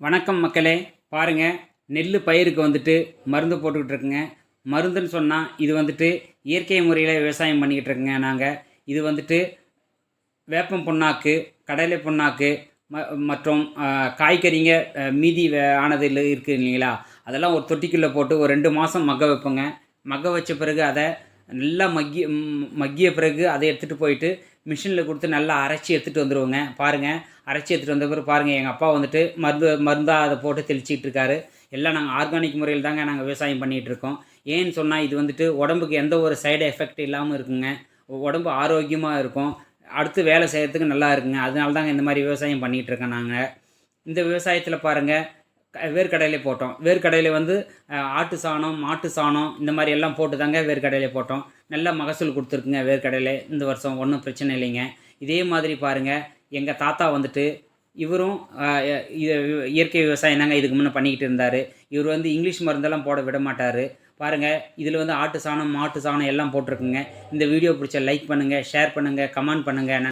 வணக்கம் மக்களே. பாருங்கள் நெல் பயிருக்கு வந்துட்டு மருந்து போட்டுக்கிட்டு இருக்குங்க. மருந்துன்னு சொன்னால் இது வந்துட்டு இயற்கை முறையில் விவசாயம் பண்ணிக்கிட்டு இருக்குங்க நாங்கள் இது வந்துட்டு வேப்பம் புண்ணாக்கு கடலை புண்ணாக்கு ம மற்றும் காய்கறிங்க மீதி வே- ஆனது இல்லை இருக்குது இல்லைங்களா? அதெல்லாம் ஒரு தொட்டிக்குள்ளே போட்டு ஒரு ரெண்டு மாதம் மக்க வைப்போங்க. மக்க வச்ச பிறகு அதை நல்லா மக்கி மக்கிய பிறகு அதை எடுத்துகிட்டு போயிட்டு மிஷினில் கொடுத்து நல்லா அரைச்சி எடுத்துகிட்டு வந்துடுவோங்க பாருங்கள் அரைச்சி எடுத்துகிட்டு வந்த பிறகு பாருங்கள் எங்கள் அப்பா வந்துட்டு மருந்து மருந்தாக அதை போட்டு தெளிச்சிக்கிட்டு இருக்காரு எல்லாம் நாங்கள் ஆர்கானிக் முறையில் தாங்க நாங்கள் விவசாயம் பண்ணிகிட்டு இருக்கோம். ஏன்னு சொன்னால் இது வந்துட்டு உடம்புக்கு எந்த ஒரு சைடு எஃபெக்ட் இல்லாமல் இருக்குங்க. உடம்பு ஆரோக்கியமாக இருக்கும். அடுத்து வேலை செய்கிறதுக்கு நல்லா இருக்குங்க. அதனால தாங்க இந்த மாதிரி விவசாயம் பண்ணிகிட்டு இருக்கோம் நாங்கள் இந்த விவசாயத்தில் பாருங்கள் வேர்க்கடலை போட்டோம். வேர்க்கடலை வந்து ஆட்டு சாணம் மாட்டு சாணம் இந்த மாதிரி எல்லாம் போட்டு தாங்க வேர்க்கடலை போட்டோம். நல்ல மகசூல் கொடுத்துருக்குங்க வேர்க்கடலை. இந்த வருஷம் ஒன்றும் பிரச்சனை இல்லைங்க. இதே மாதிரி பாருங்கள் எங்கள் தாத்தா வந்துட்டு இவரும் இயற்கை விவசாயம் என்னங்க இதுக்கு முன்னே பண்ணிக்கிட்டு இருந்தார். இவர் வந்து இங்கிலீஷ் மருந்தெல்லாம் போட விட மாட்டார். பாருங்கள் இதில் வந்து ஆட்டு சாணம் மாட்டு சாணம் எல்லாம் போட்டிருக்குங்க. இந்த வீடியோ பிடிச்ச லைக் பண்ணுங்கள் ஷேர் பண்ணுங்கள் கமெண்ட் பண்ணுங்கள்